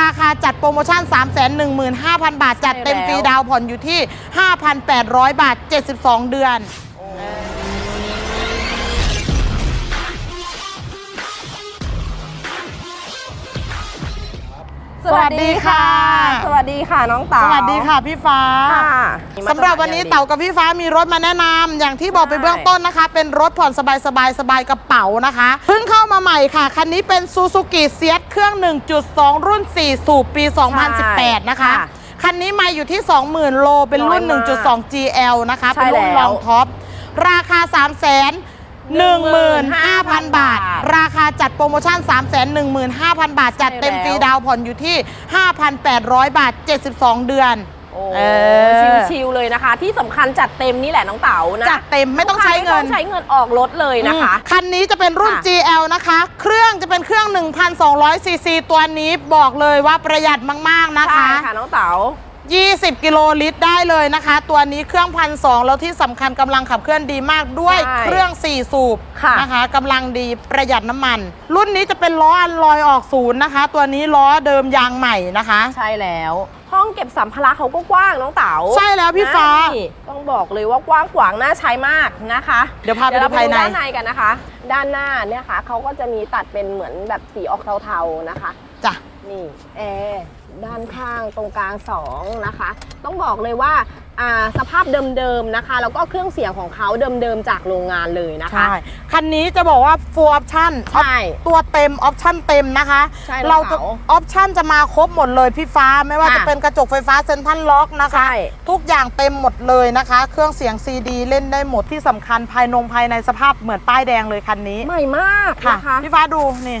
ราคาจัดโปรโมชั่น 315,000 บาท จัดเต็มฟรีดาวน์ผ่อนอยู่ที่ 5,800 บาท 72 เดือน สวัสดีค่ะ สวัสดีค่ะน้องเต๋าสวัสดีค่ะพี่ฟ้า ค่ะสำหรับวันนี้เต่ากับพี่ฟ้ามีรถมาแนะนำอย่างที่บอกไปเบื้องต้นนะคะ เป็นรถผ่อนสบายสบายๆสบายกระเป๋านะคะเพิ่งเข้ามาใหม่ค่ะ คันนี้เป็นซูซูกิเซียเครื่อง 1.2 รุ่น 4 สูบปี 2018 นะคะ คันนี้มาอยู่ที่ 20,000 โลเป็นรุ่น1.2 GL นะคะ เป็นรุ่นรองท็อปราคา 3 0 0 0 0 15,000 บาท ราคาจัดโปรโมชั่น 315,000 บาท จัดเต็มฟรีดาวน์ผ่อนอยู่ที่ 5,800 บาท 72 เดือนโอ้เออชิวๆเลยนะคะ ที่สำคัญจัดเต็มนี่แหละน้องเต๋านะจัดเต็มไม่ต้องใช้เงิไม่นต้องใช้เงินออกรถเลยนะคะอืมคันนี้จะเป็นรุ่นค่ะ GL นะคะ เครื่องจะเป็นเครื่อง 1,200ซีซีตัวนี้บอกเลยว่าประหยัดมาก ๆ นะใช่คะค่ะน้องเต๋า 20 กิโลลิตรได้เลยนะคะ ตัวนี้เครื่องพันสองแล้วที่สำคัญกำลังขับเคลื่อนดีมากด้วยใช่เครื่อง 4 สูบค่ะ นะคะกำลังดีประหยัดน้ำมัน รุ่นนี้จะเป็นล้ออันลอยออกศูนย์นะคะ ตัวนี้ล้อเดิมยางใหม่นะคะ ใช่แล้ว ห้องเก็บสัมภาระเขาก็กว้างน้องเต๋าใช่แล้วพี่ฟ้า นี่ต้องบอกเลยว่ากว้างขวางน่าใช้มากนะคะเดี๋ยวพาไปเดี๋ยวดูเราไปภายดูในด้านในกันนะคะ ด้านหน้าเนี่ยค่ะเขาก็จะมีตัดเป็นเหมือนแบบสีออกเทาๆนะคะ จ้ะ นี่แอร์ ด้านข้างตรงกลาง2นะคะ ต้องบอกเลยว่าอ่าสภาพเดิมๆนะคะ แล้วก็เครื่องเสียงของเขาเดิมๆจากโรงงานเลยนะคะ ใช่ คันนี้จะบอกว่า full option ใช่ ตัวเต็ม ออปชั่นเต็มนะคะ ใช่เราจะแล้วออปชั่นจะมาครบหมดเลยพี่ฟ้า ไม่ว่าค่ะจะเป็นกระจกไฟฟ้าเซ็นทรัลล็อกนะคะ ใช่ ทุกอย่างเต็มหมดเลยนะคะ เครื่องเสียงซีดีเล่นได้หมดที่สำคัญภายนงภายในสภาพเหมือนป้ายแดงเลยคันนี้ ใหม่มากค่ะ นะคะพี่ฟ้าดูนี่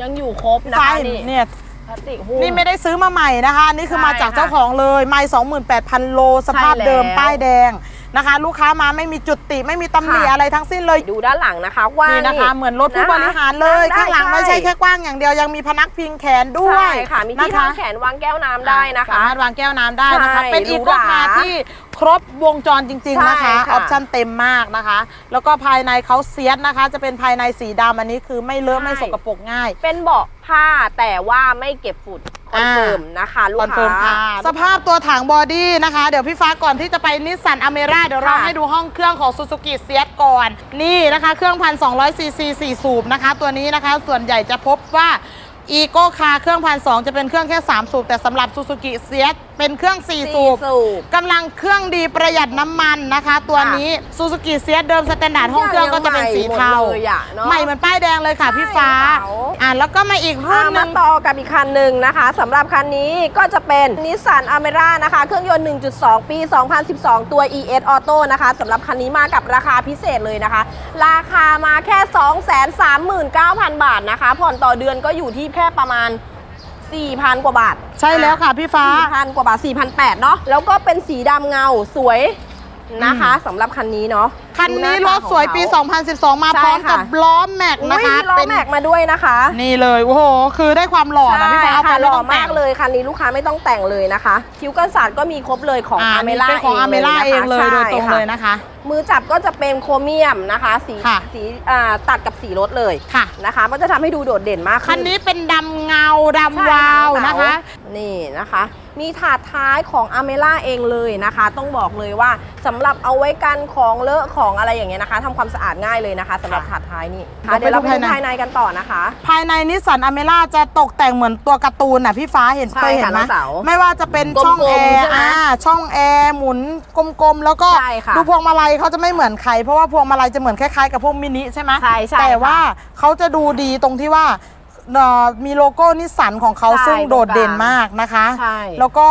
ยังอยู่ครบนะฟ้าคะเห็นนี่ เนี่ย พลาสติกหุ้ม นี่ไม่ได้ซื้อมาใหม่นะคะ นี่คือใช่มาจากค่ะเจ้าของเลยไม่28,000 โล สภาพใช่แล้วเดิมป้ายแดงนะคะ ลูกค้ามาไม่มีจุดติไม่มีตำหนิค่ะอะไรทั้งสิ้นเลยดูด้านหลังนะคะกว้างนี่ นะคะ เหมือนรถผู้ะคะบริหารเลยนั่ข้างหลังไม่ใช่ด้แค่กว้างอย่างเดียวยังมีพนักพิงแขนด้วยใช่ค่ะ มีที่นะทาคะงแขนวางแก้วน้ำได้นะคะสามารถวางแก้วน้ำได้นะคะ ใช่เป็นอีกหรูราหราคาที่ ครบวงจรจริง ๆนะคะใช่อค่ะอปชั่นเต็มมากนะคะ แล้วก็ภายในเขาเซียสนะคะ จะเป็นภายในสีดำอันนี้คือไม่เลอะใช่ไม่สกปรกง่าย เป็นเบาะผ้าแต่ว่าไม่เก็บฝุ่นคอนเฟิร์มนะคะลูกคอนเฟิร์มค้าค่ะสภาพตัวถังบอดี้นะคะ เดี๋ยวพี่ฟ้าก่อนที่จะไปนิสสันอเมร่าเดี๋ยวเราค่ะให้ดูห้องเครื่องของซูซูกิเซียสก่อน นี่นะคะ เครื่องพันสองซีซีสี่สูบนะคะ ตัวนี้นะคะ ส่วนใหญ่จะพบว่าอีโก้คาเครื่องพันสจะเป็นเครื่องแค่ 3 สูบแต่สำหรับซูซูกิเซียส เป็นเครื่อง4สี่สูบสูบกำลังเครื่องดีประหยัดน้ำมันนะคะ ตัวนี้ซูซูกิเซียเดิมสแตนดาร์ดห้องเครื่องก็จะเป็นสีเทาใหม่หมดเลยอะเนอะใหม่เหมือนป้ายแดงเลยค่ะใช่พี่ฟ้าเต๋าอะแล้วก็มาอีกรุ่นอ่าหนึมางต่อกับอีกคันหนึ่งนะคะสำหรับคันนี้ก็จะเป็นนิสสันอเมร่านะคะ เครื่องยนต์ 1.2 ปี 2012 ตัว ES Auto นะคะสำหรับคันนี้มากับราคาพิเศษเลยนะคะ ราคามาแค่ 239,000 บาทนะคะ ผ่อนต่อเดือนก็อยู่ที่แค่ประมาณ 4,000 กว่าบาทใช่แล้วค่ะพี่ฟ้า 4,000 กว่าบาท4,800เนาะแล้วก็เป็นสีดำเงาสวยนะคะสำหรับคันนี้เนาะ คันนี้ดูหรน้าถสวยปีตาของเขา2012 มาใช่พร้อมกับค่ะล้อแม็กอุ๊ยนะคะมีล้อแม็กมาด้วยนะคะ นี่เลยโอ้โหคือได้ความหล่อนะพี่ฟ้าเอาใช่ไปค่ะไม่หล่อต้องแต่มางกเลยคันนี้ลูกค้าไม่ต้องแต่งเลยนะคะ คิ้วกันศาสตร์ก็มีครบเลยของอ่าอาเมนี่ล่าเป็นของอาเมล่าเองเลยโดยตรงเลยนะนะคะ มือจับก็จะเป็นโครเมียมนะคะ สีค่ะสีอ่าตัดกับสีรถเลยค่ะนะคะ ก็จะทำให้ดูโดดเด่นมากคัขึ้นนนี้เป็นดำเงาใช่ดำวาวนะคะ นี่นะคะ มีถาดท้ายของอาเมล่าเองเลยนะคะ ต้องบอกเลยว่าสำหรับเอาไว้กันของเลอะของอะไรอย่างเงี้ยนะคะทำความสะอาดง่ายเลยนะคะสำหรับถาดท้ายนี่ค่ะเดี๋เดี๋ยยววไปเราดูไปดูภาภายยในในกันต่อนะคะ ภายในนิสสันอเมร่าจะตกแต่งเหมือนตัวการ์ตูนน่ะพี่ฟ้าเห็นใช่เคยเห็นค่ะไหมน้องเต๋าไม่ว่าจะเป็นกลมๆช่องแอร์ใช่ไหมอ่าช่องแอร์หมุนกลมๆแล้วก็ใช่ค่ะดูพวงมาลัยเขาจะไม่เหมือนใครเพราะว่าพวงมาลัยจะเหมือนคล้ายๆกับพวกมินิใช่ไหมใช่ใช่แต่ค่ะว่าเขาจะดูดีตรงที่ว่า เอ่อมีโลโก้นิสสันของเขาใช่ซึ่งโดดเด่นตรงกลางมากนะคะ ใช่แล้วก็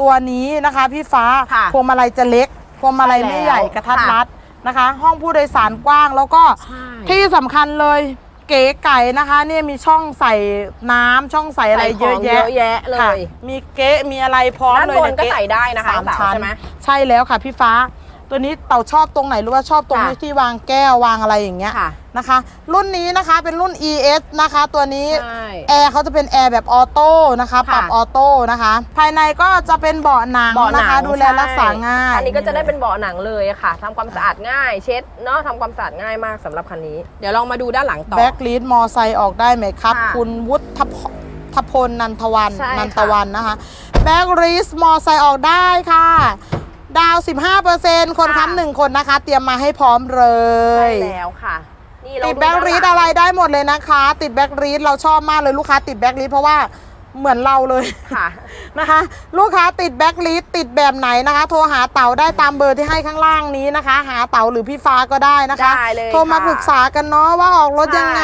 ตัวนี้นะคะพี่ฟ้าค่ะพวงมาลัยจะเล็กพวงมาลัยใช่ไม่ใหญ่แล้วกระทัดค่ะรัดนะคะ ห้องผู้โดยสารกว้างแล้วก็ใช่ ที่สำคัญเลยเก๋ไก่นะคะเนี่ยมีช่องใส่น้ำช่องใส่อะไรใส่ขเยออะงแยะ เยอะแยะเลยค่ะมีเก๊ะมีอะไรพร้อมด้านเลยบนก็เก๊ใส่ได้นะคะสามเต๋าชั้นใช่ไหม ใช่แล้วค่ะพี่ฟ้า ตัวนี้เต่าชอบตรงไหนรู้ว่าชอบตรงค่ะที่วางแก้ววางอะไรอย่างเงี้ยค่ะนะคะ รุ่นนี้นะคะเป็นรุ่น ES นะคะ ตัวนี้ ใช่ แอร์เขาจะเป็นแอร์แบบออโต้นะคะ ค่ะ ปรับออโต้นะคะ ภายในก็จะเป็นเบาะหนังเบาะหนันะคะงดูแลใช่รักษาง่าย อันนี้ก็จะได้เป็นเบาะหนังเลยค่ะทำความสะอาดง่าย เช็ดเนาะทำความสะอาดง่ายมากสำหรับคันนี้ เดี๋ยวลองมาดูด้านหลังต่อ แบ็กลีดมอไซค์ออกได้ไหมครับ ค่ะคุณวุฒิพทพลนันทวันใช่ค่ะนันตวันนะคะแบ็กรีสมอไซค์ออกได้ค่ะ ดาว 15%คนค้ำหนึ่งคนนะคะ เตรียมมาให้พร้อมเลใช่ย แล้วค่ะนี่เราติดดูแบ็กรีดด้านหลังอะไรได้หมดเลยนะคะ ติดแบ็กรีดเราชอบมากเลยลูกค้าติดแบ็กรีดเพราะว่าเหมือนเราเลย ค่ะ นะคะ ลูกค้าติดแบ็กลิสติดแบบไหนนะคะ โทรหาเต๋าได้ตามเบอร์ที่ให้ข้างล่างนี้นะคะ หาเต๋าหรือพี่ฟ้าก็ได้นะคะ ได้เลยโทรมาค่ะปรึกษากันเนาะว่าออกรถยังไงใช่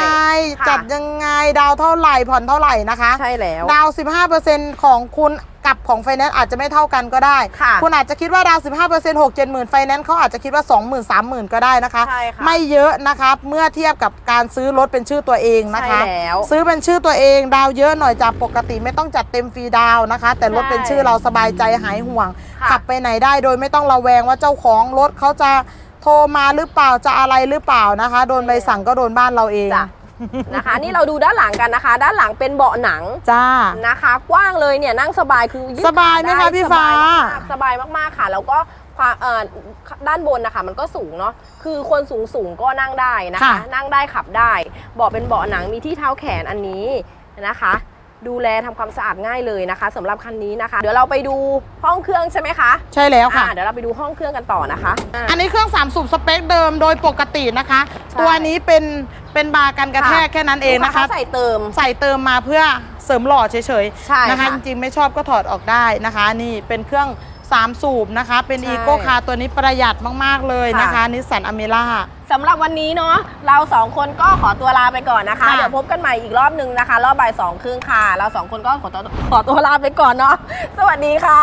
ค่ะ จัดยังไงดาวเท่าไหร่ผ่อนเท่าไหร่นะคะ ใช่แล้ว ดาว 15%ของคุณกับของไฟแนนซ์อาจจะไม่เท่ากันก็ได้ ค่ะคุณอาจจะคิดว่าดาว 15% 6 7หมื่นไฟแนนซ์เขาอาจจะคิดว่า 20,000 30,000 ก็ได้นะคะ ใช่ค่ะไม่เยอะนะคะเมื่อเทียบกับการซื้อรถเป็นชื่อตัวเองนะคะ ใช่แล้วซื้อเป็นชื่อตัวเอง ดาวเยอะหน่อยจากปกติไม่ต้องจัดเต็มฟรีดาวนะคะ แต่รถเป็นชื่อเราสบายใจหายห่วง ค่ะ ขับไปไหนได้โดยไม่ต้องระแวงว่าเจ้าของรถเขาจะโทรมาหรือเปล่าจะอะไรหรือเปล่านะคะ โดนใบสั่งก็โดนบ้านเราเอง จ้ะ นะคะ นี่เราดูด้านหลังกันนะคะ ด้านหลังเป็นเบาะหนังจ้า นะคะ กว้างเลยเนี่ยนั่งสบายคือยืดสบายไหมด้คะพี่ฟ้า สบายมากๆสบายมากๆค่ะ แล้วก็ความเอ่อด้านบนนะคะมันก็สูงเนาะคือคนสูงสูงๆก็นั่งได้นะคะ ค่ะ นั่งได้ขับได้เบาะเป็นเบาะหนังมีที่เท้าแขนอันนี้นะคะ ดูแลทำความสะอาดง่ายเลยนะคะสำหรับคันนี้นะคะ เดี๋ยวเราไปดูห้องเครื่องใช่ไหมคะใช่แล้วค่ะอ่าเดี๋ยวเราไปดูห้องเครื่องกันต่อนะคะาอันนี้เครื่อง3สูบสเปคเดิมโดยปกตินะคะใช่ตัวนี้เป็นเป็นบาร์กันกระแทกค่ะแค่นั้นเองนะคะลูกาใส่เติมใส่เติมมาเพื่อเสริมหล่อเฉยใช่ๆนะคะค่ะจริงๆไม่ชอบก็ถอดออกได้นะคะ นี่เป็นเครื่อง 3 สูบนะคะ เป็นใช่ อีโ c คาร์ตัวนี้ประหยัดมาก ๆ เลยนะคะค่ะนิสสันอเมร่า สำหรับวันนี้เนาะเราสองคนก็ขอตัวลาไปก่อนนะคะ ค่ะ เดี๋ยวพบกันใหม่อีกรอบนึงนะคะ รอบบ่ายสองครึ่งค่ะ เราสองคนก็ขอตัวขอตัวลาไปก่อนเนาะสวัสดีค่ะ